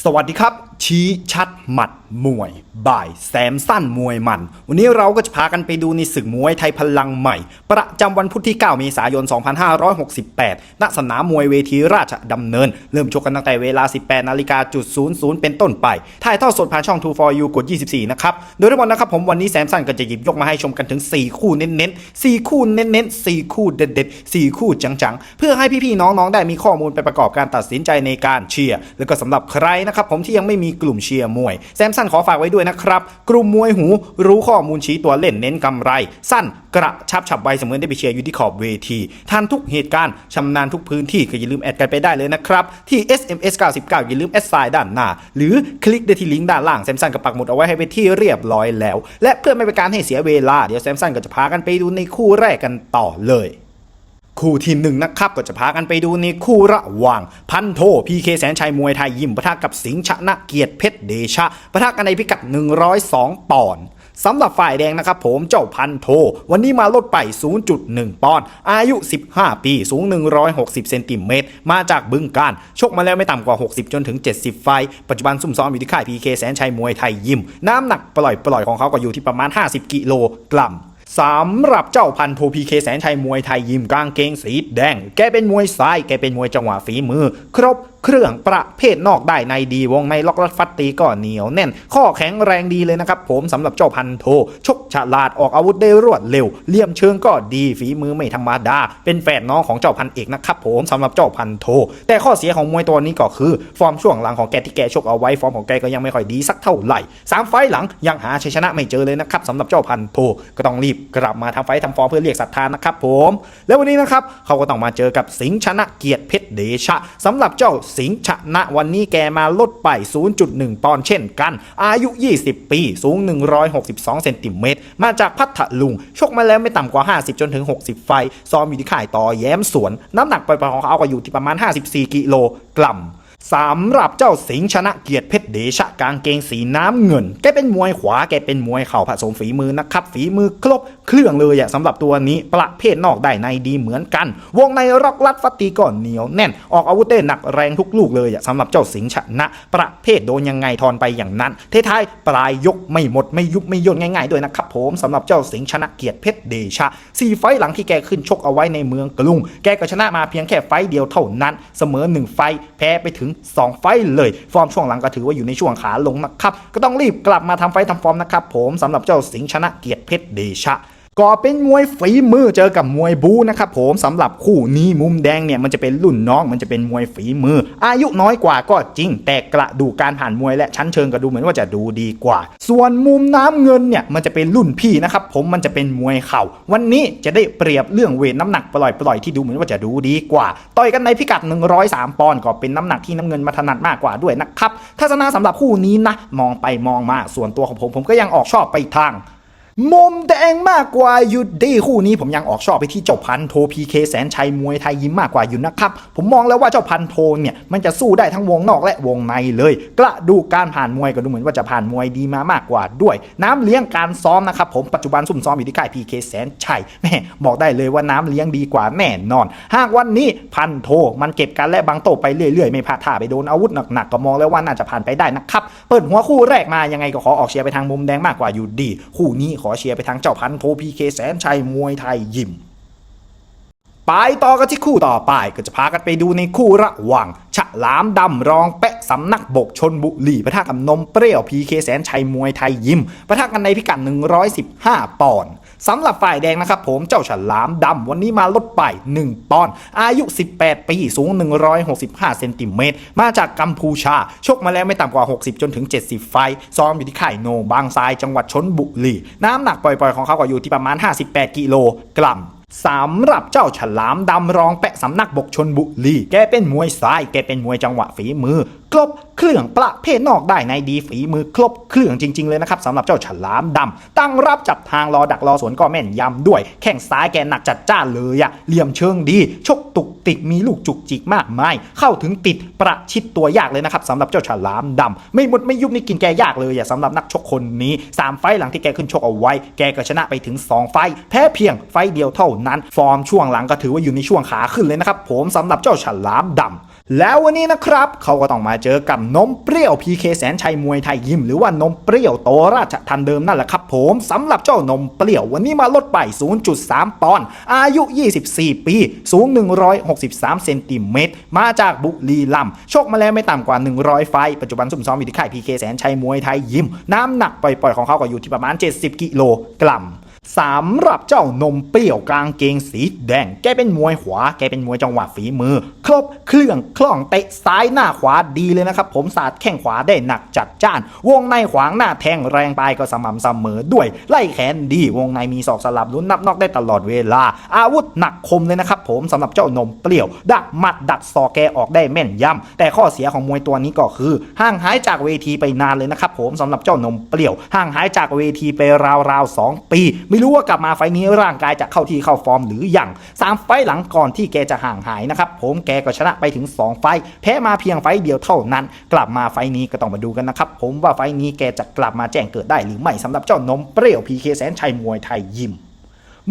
สวัสดีครับ ชี้ชัดหมัดมวยบ่ายแซมสั้นมวยมัน วันนี้เราก็จะพากันไปดูในศึกมวยไทยพลังใหม่ ประจำวันพุธที่ 9 เมษายน 2568 ณ สนามมวยเวทีราชดำเนิน เริ่มชกกันตั้งแต่เวลา 18นาฬิกาจุด00 เป็นต้นไป ถ่ายทอดสดผ่านช่อง2 for you กด 24 นะครับ โดยทั้งหมดนะครับผมวันนี้แซมสั้นก็จะหยิบยกมาให้ชมกันถึง 4 คู่เน้นๆ 4 คู่เน้นๆ 4 คู่เด็ดๆ 4 คู่จังๆ เพื่อให้พี่ๆน้องๆ ได้มีข้อมูลไปประกอบการตัดสินใจในการเชียร์ แล้วก็สำหรับใครนะครับผมที่ยังไม่มีกลุ่มเชียร์มวย แซมสั้นขอฝากไว้ด้วยนะครับ กลุ่มมวยหูรู้ข้อมูลชี้ตัวเล่นเน้นกำไร สั้นกระชับฉับไวเสมือนได้ไปเชียร์อยู่ที่ขอบเวทีทันทุกเหตุการณ์ชำนาญทุกพื้นที่ก็อย่าลืมแอดกันไปได้เลยนะครับที่ SMS 99อย่าลืมแอดไซน์ด้านหน้า หรือคลิกได้ที่ลิงก์ด้านล่างแซมสั้นก็ปักหมุดเอาไว้ให้ไปที่เรียบร้อยแล้ว และเพื่อไม่เป็นการให้เสียเวลาเดี๋ยวแซมสั้นก็จะพากันไปดูในคู่แรกกันต่อเลย คู่ที่หนึ่งนะครับก็จะพากันไปดูในคู่ระหว่าง พันโทพีเคแสนชัยมวยไทยยิมปะทะกับสิงห์ชนะเกียรติเพชรเดชะปะทะกันในพิกัด 102 ปอนด์สำหรับฝ่ายแดงนะครับผมเจ้าพันโท วันนี้มาลดไป 0.1 ปอนด์อายุ 15 ปี สูง 160 เซนติเมตร มาจากบึงการ ชกมาแล้วไม่ต่ำกว่า 60 จนถึง 70 ไฟ ปัจจุบันซุ่มซ้อมอยู่ที่ค่ายพีเคแสนชัยมวยไทยยิม น้ำหนักปล่อยปล่อยๆของเขาก็อยู่ที่ประมาณ 50 กิโลกรัม สำหรับเจ้าพันโทพีเคแสนชัยมวยไทยยิมกางเกงสีแดง แกเป็นมวยซ้าย แกเป็นมวยจังหวะฝีมือ ครบ เครื่องประเภทนอกได้ในดีวงในล็อกรัดฟัดตีก็เหนียวแน่น ข้อแข็งแรงดีเลยนะครับผมสำหรับเจ้าพันโท ชกฉลาดออกอาวุธได้รวดเร็วเลี่ยมเชิงก็ดีฝีมือไม่ธรรมดา เป็นแฝดน้องของเจ้าพันเอกนะครับผมสำหรับเจ้าพันโท แต่ข้อเสียของมวยตัวนี้ก็คือ ฟอร์มช่วงหลังของแกที่แกชกเอาไว้ฟอร์มของแกก็ยังไม่ค่อยดีสักเท่าไหร่สามไฟหลังยังหาชัยชนะไม่เจอเลยนะครับสำหรับเจ้าพันโทก็ต้องรีบกลับมาทำไฟต์ทำฟอร์มเพื่อเรียกศรัทธานะครับผม แล้ววันนี้นะครับเขาก็ต้องมาเจอกับสิงห์ชนะเกียรติเพชรเดชะสำหรับเจ้าสิงห์ชนะวันนี้แกมาลดไป 0.1 ปอนด์เช่นกัน อายุ 20 ปี สูง 162 เซนติเมตร มาจากพัทลุง ชกมาแล้วไม่ต่ำกว่า 50 จนถึง 60 ไฟ ซ้อมอยู่ที่ค่ายต่อแย้มสวน น้ำหนักปล่อยๆของเขาก็อยู่ที่ประมาณ 54 กิโลกรัมสำหรับเจ้าสิงชนะเกียรติเพชรเดชะกางเกงสีน้ำเงิน แกเป็นมวยขวาแกเป็นมวยเข่าผสมฝีมือนะครับ ฝีมือครบเครื่องเลยอะสำหรับตัวนี้ประเภทนอกได้ในดีเหมือนกัน วงในร็อกลัดฟัดตีก่อนเหนียวแน่น ออกอาวุธได้หนักแรงทุกลูกเลยอะสำหรับเจ้าสิงห์ชนะ ประเภทโดนยังไงทอนไปอย่างนั้น เท้ายปลายยกไม่หมดไม่ยุบไม่ย่นง่าย ๆ ด้วยนะครับผมสำหรับเจ้าสิงห์ชนะเกียรติเพชรเดชะสี่ไฟต์หลังที่แกขึ้นชกเอาไว้ในเมืองกรุง แกก็ชนะมาเพียงแค่ไฟเดียวเท่านั้น เสมอหนึ่งไฟแพ้ไปถึงสองไฟเลย ฟอร์มช่วงหลังก็ถือว่าอยู่ในช่วงขาลงนะครับก็ต้องรีบกลับมาทำไฟต์ทำฟอร์มนะครับผมสำหรับเจ้าสิงห์ชนะเกียรติเพชรเดชะ ก็เป็นมวยฝีมือเจอกับมวยบูนะครับผมสำหรับคู่นี้มุมแดงเนี่ยมันจะเป็นรุ่นน้องมันจะเป็นมวยฝีมือ อายุน้อยกว่าก็จริง แต่กระดูการผ่านมวยและชั้นเชิงก็ดูเหมือนว่าจะดูดีกว่า ส่วนมุมน้ำเงินเนี่ยมันจะเป็นรุ่นพี่นะครับผมมันจะเป็นมวยเข่า วันนี้จะได้เปรียบเรื่องเวทน้ำหนักปล่อยๆที่ดูเหมือนว่าจะดูดีกว่า ต่อยกันในพิกัด 103 ปอนด์ก็เป็นน้ำหนักที่น้ำเงินมาถนัดมากกว่าด้วยนะครับทัศนะสำหรับคู่นี้นะมองไปมองมาส่วนตัวของผมผมก็ยังออกชอบไปทาง มุมแดงมากกว่าอยู่ดีคู่นี้ผมยังออกชอบไปที่เจ้าพันโทพีเคแสนชัยมวยไทยยิ้มมากกว่าอยู่นะครับ ผมมองแล้วว่าเจ้าพันโทเนี่ยมันจะสู้ได้ทั้งวงนอกและวงในเลย กระดูการผ่านมวยก็ดูเหมือนว่าจะผ่านมวยดีมามากกว่าด้วย น้ำเลี้ยงการซ้อมนะครับผมปัจจุบันซุ่มซ้อมอยู่ที่ค่ายพีเคแสนชัยแม่บอกได้เลยว่าน้ำเลี้ยงดีกว่าแน่นอน หากวันนี้พันโทมันเก็บการและบางโตไปเรื่อยๆ ไม่พลาดท่าไปโดนอาวุธหนักๆก็มองแล้วว่าน่าจะผ่านไปได้นะครับเปิดหัวคู่แรกมายังไงก็ขอออกเชียร์ไปทางมุมแดงมากกว่าอยู่ดี คู่นี้ขอเชียร์ไปทางเจ้าพันโทพีเคแสนชัยมวยไทยยิมไปต่อกันที่คู่ต่อไปก็จะพากันไปดูในคู่ระหว่าง ฉลามดำรองแปะสำนักบกชนบุรีปะทะกับนมเปรี้ยวพีเคแสนชัยมวยไทยยิมปะทะกันในพิกัด 115 ปอนด์ สำหรับฝ่ายแดงนะครับผมเจ้าฉลามดำวันนี้มาลดไป 1 ปอนด์อายุ 18 ปีสูง 165เซนติเมตรมาจากกัมพูชา ชกมาแล้วไม่ต่ำกว่า 60 จนถึง 70 ไฟซ้อมอยู่ที่ค่ายโนบางทรายจังหวัดชนบุรี น้ำหนักปล่อยๆของเขาก็อยู่ที่ประมาณ 58 กิโลกรัมสำหรับเจ้าฉลามดำรองแปะสำนักบกชนบุรี แกเป็นมวยซ้าย แกเป็นมวยจังหวะฝีมือ ครบเครื่องประเภทนอกได้ในดีฝีมือครบเครื่องจริง ๆ เลยนะครับสำหรับเจ้าฉลามดำตั้งรับจับทางรอดักรอสวนก็แม่นยำด้วย แข้งซ้ายแกหนักจัดจ้านเลยอะเหลี่ยมเชิงดี ชกตุกติกมีลูกจุกจิกมากมาย เข้าถึงติดประชิดตัวยากเลยนะครับสำหรับเจ้าฉลามดำไม่หมดไม่ยุบนี่กินแกยากเลยอะสำหรับนักชกคนนี้สามไฟหลังที่แกขึ้นชกเอาไว้ แกก็ชนะไปถึง 2 ไฟ แพ้เพียงไฟเดียวเท่านั้น ฟอร์มช่วงหลังก็ถือว่าอยู่ในช่วงขาขึ้นเลยนะครับผมสำหรับเจ้าฉลามดำ แล้ววันนี้นะครับเขาก็ต้องมาเจอกับนมเปรี้ยว PK แสนชัยมวยไทยยิมหรือว่านมเปรี้ยวโตราชทันเดิมนั่นแหละครับผมสำหรับเจ้านมเปรี้ยววันนี้มาลดไป 0.3 ปอนด์อายุ 24 ปี สูง 163 เซนติเมตรมาจากบุรีรัมย์ชกมาแล้วไม่ต่ำกว่า 100 ไฟ ปัจจุบันซุ่มซ้อมอยู่ที่ค่าย PK แสนชัยมวยไทยยิม น้ำหนักปล่อยๆของเขาก็อยู่ที่ประมาณ 70 กิโลกรัม สำหรับเจ้านมเปรี้ยวกางเกงสีแดง แกเป็นมวยขวา แกเป็นมวยจังหวะฝีมือ ครบเครื่องคล่องเตะซ้ายหน้าขวาดีเลยนะครับ ผมสาดแข้งขวาได้หนักจัดจ้าน วงในขวางหน้าแทงแรงไปก็สม่ำเสมอด้วย ไล่แขนดีวงในมีศอกสลับลุ้นนับนอกได้ตลอดเวลา อาวุธหนักคมเลยนะครับผมสำหรับเจ้านมเปรี้ยว ดักหมัดดักศอกแกออกได้แม่นยำแต่ข้อเสียของมวยตัวนี้ก็คือ ห่างหายจากเวทีไปนานเลยนะครับผมสำหรับเจ้านมเปรี้ยวห่างหายจากเวทีไปราวๆ2ปีไม่รู้ว่ากลับมาไฟนี้ร่างกายจะเข้าที่เข้าฟอร์มหรือยังสามไฟหลังก่อนที่แกจะห่างหายนะครับผมแกก็ชนะไปถึง 2 ไฟ แพ้มาเพียงไฟเดียวเท่านั้น กลับมาไฟนี้ก็ต้องมาดูกันนะครับผมว่าไฟนี้แกจะกลับมาแจ้งเกิดได้หรือไม่สำหรับเจ้านมเปรี้ยวพีเคแสนชัยมวยไทยยิม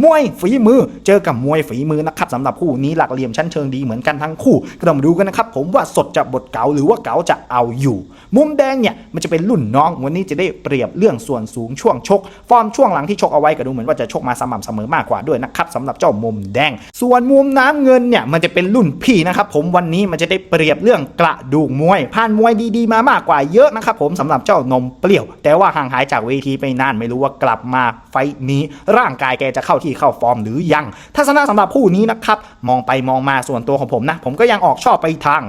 มวยฝีมือเจอกับมวยฝีมือนะครับสำหรับคู่นี้หลักเหลี่ยมชั้นเชิงดีเหมือนกันทั้งคู่ก็ต้องมาดูกันนะครับผมว่าสดจะบทเก๋าหรือว่าเก๋าจะเอาอยู่ มุมแดงเนี่ยมันจะเป็นรุ่นน้องวันนี้จะได้เปรียบเรื่องส่วนสูงช่วงชก ฟอร์มช่วงหลังที่ชกเอาไว้ก็ดูเหมือนว่าจะชกมาสม่ำเสมอมากกว่าด้วยนะครับสำหรับเจ้ามุมแดง ส่วนมุมน้ำเงินเนี่ยมันจะเป็นรุ่นพี่นะครับผมวันนี้มันจะได้เปรียบเรื่องกระดูกมวยผ่านมวยดีๆ มามากกว่าเยอะนะครับผมสำหรับเจ้านมเปรี้ยว แต่ว่าห่างหายจากเวทีไปนานไม่รู้ว่ากลับมาไฟนี้ร่างกายแกจะเข้าที่เข้าฟอร์มหรือยังทัศนะสำหรับคู่นี้นะครับมองไปมองมาส่วนตัวของผมนะผมก็ยังออกชอบไปทาง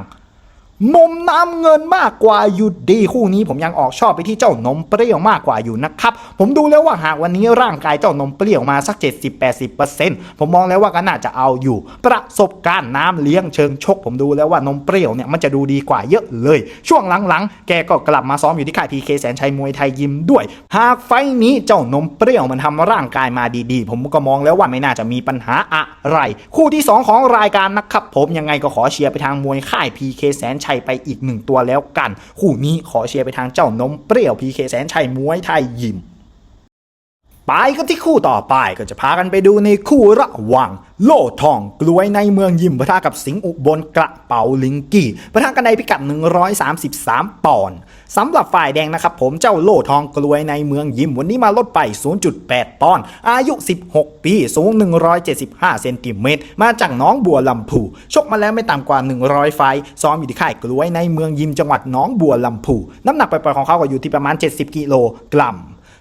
มุมน้ำเงินมากกว่าอยู่ดีคู่นี้ผมยังออกชอบไปที่เจ้านมเปรี้ยวมากกว่าอยู่นะครับผมดูแล้วว่าหากวันนี้ร่างกายเจ้านมเปรี้ยวมาสัก 70-80%ผมมองแล้วว่าก็น่าจะเอาอยู่ ประสบการณ์น้ำเลี้ยงเชิงชก ผมดูแล้วว่านมเปรี้ยวเนี่ยมันจะดูดีกว่าเยอะเลย ช่วงหลังๆ แกก็กลับมาซ้อมอยู่ที่ค่ายพีเคแสนชัยมวยไทยยิมด้วย หากไฟนี้เจ้านมเปรี้ยวมันทำร่างกายมาดีๆ ผมก็มองแล้วว่าไม่น่าจะมีปัญหาอะไร คู่ที่สองของรายการนะครับผมยังไงก็ขอเชียร์ไปทางมวยค่าย PK แสนชัยไปอีกหนึ่งตัวแล้วกัน คู่นี้ขอเชียร์ไปทางเจ้านมเปรี้ยวพีเคแสนชัยมวยไทยยิมไปกันที่คู่ต่อไปก็จะพากันไปดูในคู่ระหว่าง โล่ทองกลวยในเมืองยิมปะทะกับสิงห์อุบลกระเป๋าลิงกี้ปะทะกันในพิกัด 133 ปอนด์สำหรับฝ่ายแดงนะครับผมเจ้าโล่ทองกลวยในเมืองยิมวันนี้มาลดไป 0.8 ปอนด์อายุ 16 ปี สูง 175 เซนติเมตรมาจากน้องบัวลำพูชกมาแล้วไม่ต่ำกว่า 100 ไฟซ้อมอยู่ที่ค่ายกลวยในเมืองยิมจังหวัดน้องบัวลำพูน้ำหนักปล่อยๆของเขาก็อยู่ที่ประมาณ 70 กิโลกรัม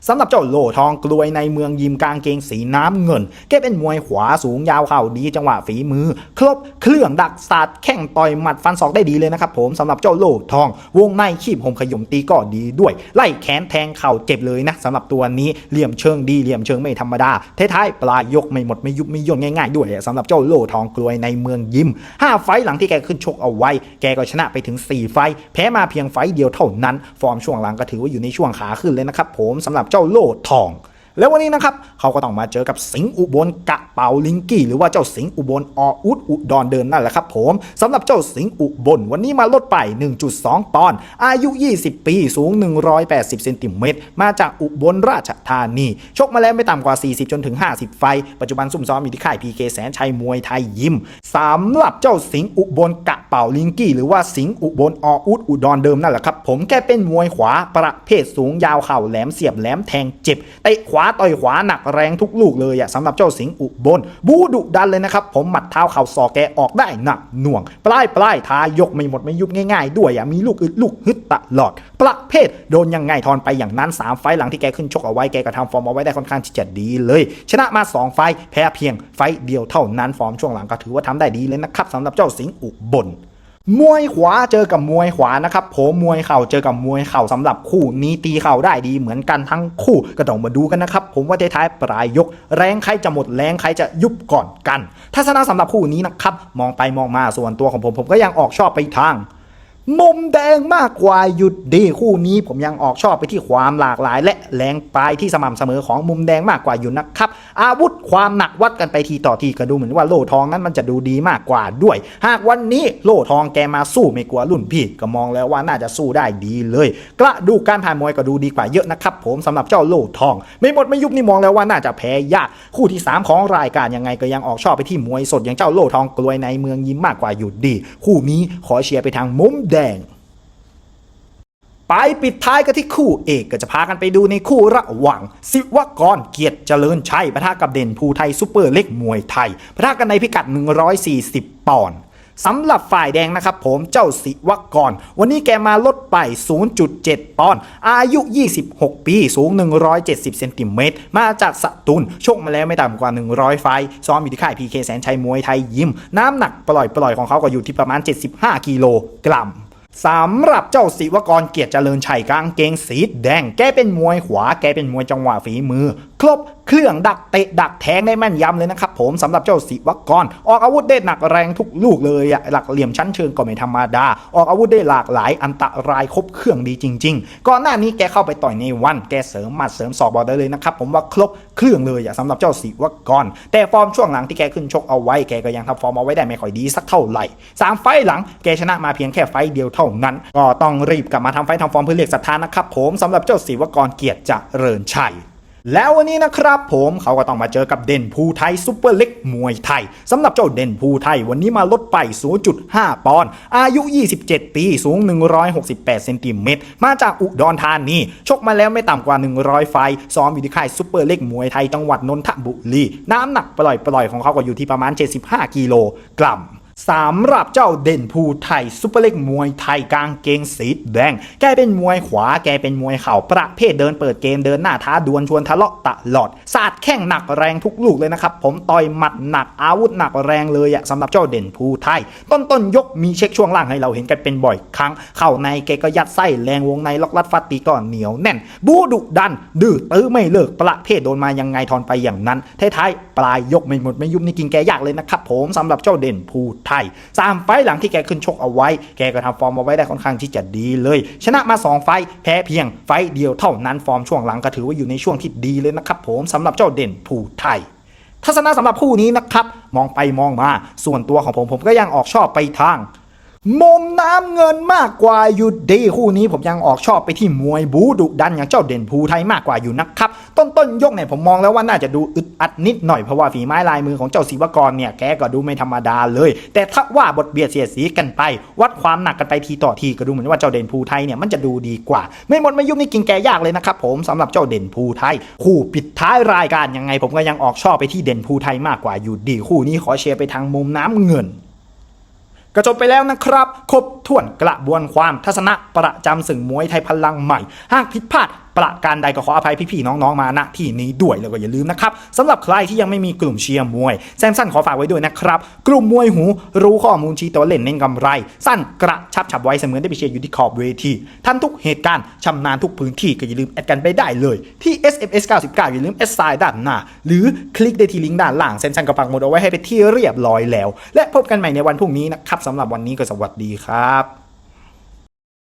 สำหรับเจ้าโลทองกลวยในเมืองยิมกางเกงสีน้ำเงินแกเป็นมวยขวาสูงยาวเข่าดีจังหวะฝีมือ ครบเครื่องดักศาสตร์แข้งต่อยหมัดฟันศอกได้ดีเลยนะครับผมสำหรับเจ้าโลทอง วงในขีบหมขยมตีก็ดีด้วย ไล่แขนแทงเข่าเจ็บเลยนะสำหรับตัวนี้เหลี่ยมเชิงดีเหลี่ยมเชิงไม่ธรรมดาท้ายๆปลายยกไม่หมดไม่ยุบไม่ย่นง่ายๆด้วยสำหรับเจ้าโลทองกลวยในเมืองยิมห้าไฟหลังที่แกขึ้นชกเอาไว้ แกก็ชนะไปถึง 4 ไฟ แพ้มาเพียงไฟเดียวเท่านั้น ฟอร์มช่วงหลังก็ถือว่าอยู่ในช่วงขาขึ้นเลยนะครับผมสำหรับเจ้าโลทอง แล้ววันนี้นะครับเขาก็ต้องมาเจอกับสิงห์อุบลกะเป่าลิงกี้หรือว่าเจ้าสิงห์อุบลออุดอุดรเดิมนั่นแหละครับผมสำหรับเจ้าสิงห์อุบลวันนี้มาลดไป 1.2 ปอนด์อายุ 20 ปีสูง 180เซนติเมตรมาจากอุบลราชธานีชกมาแล้วไม่ต่ำกว่า 40 จนถึง 50 ไฟ ปัจจุบันซุ่มซ้อมอยู่ที่ค่ายพีเคแสนชัยมวยไทยยิมสำหรับเจ้าสิงห์อุบลกะเป่าลิงกี้หรือว่าสิงห์อุบลออุดอุดรเดิมนั่นแหละครับผมแกเป็นมวยขวาประเภทสูงยาวเข่าแหลมเสียบแหลมแทงเจ็บเตะขวาาต่อยขวาหนักแรงทุกลูกเลยอะสำหรับเจ้าสิงห์อุบลบูดุดันเลยนะครับ ผมหมัดเท้าเข่าศอกแกออกได้หนักหน่วง ปลายปลายทายกไม่หมดไม่ยุบง่ายๆ ด้วยอะมีลูกอึดลูกฮึดตลอด ประเภทโดนยังไงทอนไปอย่างนั้น 3 ไฟล์หลังที่แกขึ้นชกเอาไว้แกก็ทำฟอร์มเอาไว้ได้ค่อนข้างที่จะดีเลย ชนะมา 2 ไฟล์แพ้เพียงไฟล์เดียวเท่านั้นฟอร์มช่วงหลังก็ถือว่าทำได้ดีเลยนะครับสำหรับเจ้าสิงห์อุบล มวยขวาเจอกับมวยขวานะครับผมมวยเข่าเจอกับมวยเข่าสำหรับคู่นี้ตีเข่าได้ดีเหมือนกันทั้งคู่ก็ต้องมาดูกันนะครับผมว่าท้ายๆปลายยก แรงใครจะหมดแรงใครจะยุบก่อนกัน ทัศนะสำหรับคู่นี้นะครับมองไปมองมาส่วนตัวของผมผมก็ยังออกชอบไปทางมุมแดงมากกว่าหยุดดีคู่นี้ผมยังออกชอบไปที่ความหลากหลาย และแรงปลายที่สม่ำเสมอของมุมแดงมากกว่าอยู่นะครับอาวุธความหนักวัดกันไปทีต่อทีก็ดูเหมือนว่าโล่ทองนั้นมันจะดูดีมากกว่าด้วย หากวันนี้โล่ทองแกมาสู้ไม่กลัวรุ่นพี่ก็มองแล้วว่าน่าจะสู้ได้ดีเลย กระดูกการผ่านมวยก็ดูดีกว่าเยอะนะครับผมสำหรับเจ้าโล่ทอง ไม่หมดไม่ยุบนี่มองแล้วว่าน่าจะแพ้ยากคู่ที่ 3 ของรายการยังไงก็ยังออกชอบไปที่มวยสดอย่างเจ้าโล่ทองกลวยในเมืองยิ้มมากกว่าอยู่ดี คู่นี้ขอเชียร์ไปทางมุมแดง ไปปิดท้ายกันที่คู่เอกก็จะพากันไปดูในคู่ระหว่าง ศิวกรเกียรติเจริญชัยปะทะกับเด่นภูไทยซูเปอร์เล็กมวยไทยปะทะกันในพิกัด 140 ปอนด์สำหรับฝ่ายแดงนะครับผมเจ้าศิวกร วันนี้แกมาลดไป 0.7 ปอนด์อายุ 26 ปี สูง 170 เซนติเมตร มาจากสตูลชกมาแล้วไม่ต่ำกว่า 100 ไฟ ซ้อมอยู่ที่ค่ายพีเคแสนชัยมวยไทยยิม น้ำหนักปล่อยๆของเขาก็อยู่ที่ประมาณ 75 กิโลกรัม สำหรับเจ้าศิวกรเกียรติเจริญชัยกางเกงสีแดง แกเป็นมวยขวา แกเป็นมวยจังหวะฝีมือ ครบเครื่องดักเตะดักแทงได้แม่นยำเลยนะครับผมสำหรับเจ้าศิวกร ออกอาวุธได้หนักแรงทุกลูกเลยอะหลักเหลี่ยมชั้นเชิงก็ไม่ธรรมดา ออกอาวุธได้หลากหลายอันตรายครบเครื่องดีจริง ๆ ก่อนหน้านี้แกเข้าไปต่อยในวัน แกเสริมหมัดเสริมศอกบอกได้เลยนะครับผมว่าครบเครื่องเลยอะสำหรับเจ้าศิวกร แต่ฟอร์มช่วงหลังที่แกขึ้นชกเอาไว้แกก็ยังทำฟอร์มเอาไว้ได้ไม่ค่อยดีสักเท่าไหร่สามไฟหลังแกชนะมาเพียงแค่ไฟเดียวเท่านั้น ก็ต้องรีบกลับมาทำไฟทำฟอร์มเพื่อเรียกศรัทธานะครับผมสำหรับเจ้าศิวกรเกียรติเจริญชัย แล้ววันนี้นะครับผมเขาก็ต้องมาเจอกับเด่นภูไทยซุปเปอร์เล็กมวยไทยสำหรับเจ้าเด่นภูไทยวันนี้มาลดไป 0.5 ปอนด์อายุ 27 ปี สูง 168 เซนติเมตร มาจากอุดรธานี ชกมาแล้วไม่ต่ำกว่า 100 ไฟ ซ้อมอยู่ที่ค่ายซุปเปอร์เล็กมวยไทยจังหวัดนนทบุรี น้ำหนักปล่อยๆของเขาก็อยู่ที่ประมาณ 75 กิโลกรัม สำหรับเจ้าเด่นภูไทยซุปเปอร์เล็กมวยไทยกางเกงสีแดง แกเป็นมวยขวา แกเป็นมวยเข่าประเภทเดินเปิดเกมเดินหน้าท้าดวลชวนทะเลาะตลอด สาดแข้งหนักแรงทุกลูกเลยนะครับ ผมต่อยหมัดหนักอาวุธหนักแรงเลยอะสำหรับเจ้าเด่นภูไทย ต้นต้นยกมีเช็คช่วงล่างให้เราเห็นกันเป็นบ่อยครั้ง เข้าในแกก็ยัดไส้แรงวงในล็อกลัดฟัดตีก่อนเหนียวแน่น บูดุดัน ดื้อตื้อไม่เลิกประเภทโดนมายังไงทอนไปอย่างนั้นท้ายๆปลายยกไม่หมดไม่ยุบนี่กินแกยากเลยนะครับผมสำหรับเจ้าเด่นภูไทยสามไฟต์หลังที่แกขึ้นชกเอาไว้ แกก็ทำฟอร์มเอาไว้ได้ค่อนข้างที่จะดีเลย ชนะมา 2 ไฟต์แพ้เพียงไฟต์เดียวเท่านั้นฟอร์มช่วงหลังก็ถือว่าอยู่ในช่วงที่ดีเลยนะครับผมสำหรับเจ้าเด่นภูไทยทัศนะสำหรับคู่นี้นะครับ มองไปมองมา ส่วนตัวของผมผมก็ยังออกชอบไปทาง มุมน้ำเงินมากกว่าอยู่ดี คู่นี้ผมยังออกชอบไปที่มวยบูดุดันอย่างเจ้าเด่นภูไทยมากกว่าอยู่นะครับ ต้นต้นยกเนี่ยผมมองแล้วว่าน่าจะดูอึดอัดนิดหน่อยเพราะว่าฝีไม้ลายมือของเจ้าศิวกรเนี่ยแกก็ดูไม่ธรรมดาเลย แต่ถ้าว่าบทเบียดเสียดสีกันไป วัดความหนักกันไปทีต่อทีก็ดูเหมือนว่าเจ้าเด่นภูไทยเนี่ยมันจะดูดีกว่า ไม่หมดไม่ยุบนี่กินแกยากเลยนะครับผมสำหรับเจ้าเด่นภูไทย คู่ปิดท้ายรายการยังไง ผมก็ยังออกชอบไปที่เด่นภูไทยมากกว่าอยู่ดี คู่นี้ขอเชียร์ไปทางมุมน้ำเงิน ก็จบไปแล้วนะครับ ครบถ้วนกระบวนความทัศนะประจำสึ่งมวยไทยพลังใหม่ หากผิดพลาด ประการใดก็ขออภัยพี่ๆน้องๆมาณที่นี้ด้วยแล้วก็อย่าลืมนะครับสำหรับใครที่ยังไม่มีกลุ่มเชียร์มวยแซมสั้นขอฝากไว้ด้วยนะครับ กลุ่มมวยหูรู้ข้อมูลชี้ตัวเล่นเน้นกำไร สั้นกระชับฉับไวเสมือนได้ไปเชียร์อยู่ที่ขอบเวทีทันทุกเหตุการณ์ชำนาญทุกพื้นที่ก็อย่าลืมแอดกันไปได้เลย ที่ SMS 99อย่าลืม S ไซด้านหน้า หรือคลิกได้ที่ลิงก์ด้านล่างแซมสั้นก็ปักหมดเอาไว้ให้ไปที่เรียบร้อยแล้ว และพบกันใหม่ในวันพรุ่งนี้นะครับสำหรับวันนี้ก็สวัสดีครับ